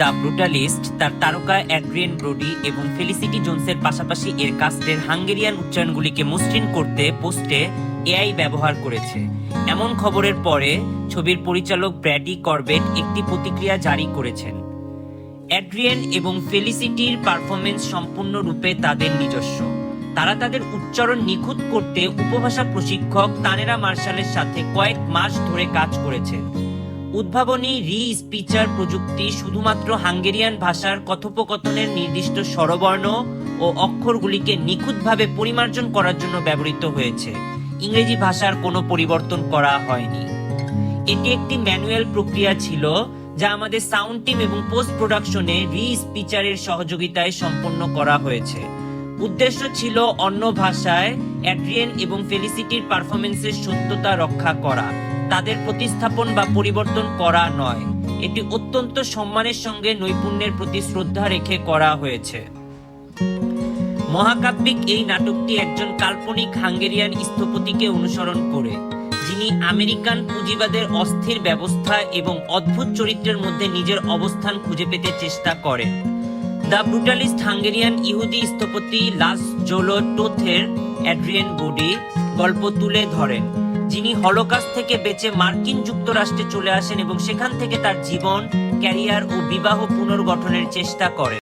The Brutalist, তার তারকা Adrienne ব্রোডি এবং ফেলিসিটি জোনসের পাশাপাশি এর কাস্টের হাঙ্গেরিয়ান উচ্চারণগুলিকে মসৃণ করতে পোস্টে এআই ব্যবহার করেছে। এমন খবরের পরে ছবির পরিচালক ব্র্যাডি করবেট একটি প্রতিক্রিয়া জারি করেছেন। অ্যাড্রিয়েন এবং ফেলিসিটির পারফরমেন্স সম্পূর্ণরূপে তাদের নিজস্ব। তারা তাদের উচ্চারণ নিখুঁত করতে উপভাষা প্রশিক্ষক তানেরা মার্শালের সাথে কয়েক মাস ধরে কাজ করেছেন। উদ্ভাবনী রি স্পিচার প্রযুক্তি শুধুমাত্র হাঙ্গেরিয়ান ভাষার কথোপকথনের নির্দিষ্ট স্বরবর্ণ ও অক্ষরগুলিকে নিখুঁতভাবে পরিমার্জন করার জন্য ব্যবহৃত হয়েছে। ইংরেজি ভাষার কোনো পরিবর্তন করা হয়নি। এটি একটি ম্যানুয়াল প্রক্রিয়া ছিল যা আমাদের সাউন্ড টিম এবং পোস্ট প্রোডাকশনে রি স্পিচারের সহযোগিতায় সম্পন্ন করা হয়েছে। উদ্দেশ্য ছিল অন্য ভাষায় অ্যাড্রিয়েন এবং ফেলিসিটির পারফরমেন্সের সত্যতা রক্ষা করা। তাদের প্রতিস্থাপন বা পরিবর্তন করা নয়। এটি অত্যন্ত সম্মানের সঙ্গে নৈপুণ্যের প্রতি শ্রদ্ধা রেখে করা হয়েছে। মহাকাব্যিক এই নাটকটি একজন কাল্পনিক হাঙ্গেরিয়ান স্থপতিকে অনুসরণ করে, যিনি আমেরিকান পুঁজিবাদের অস্থির ব্যবস্থা এবং অদ্ভুত চরিত্রের মধ্যে নিজের অবস্থান খুঁজে পেতে চেষ্টা করেন। দ্য ব্রুটালিস্ট হাঙ্গেরিয়ান ইহুদি স্থপতি লাস জোলো টোথের অ্যাড্রিয়েন বুডি গল্প তুলে ধরেন। যিনি হলকাস থেকে বেঁচে মার্কিন যুক্তরাষ্ট্রে চলে আসেন এবং সেখান থেকে তার জীবন, ক্যারিয়ার ও বিবাহ পুনর্গঠনের চেষ্টা করেন।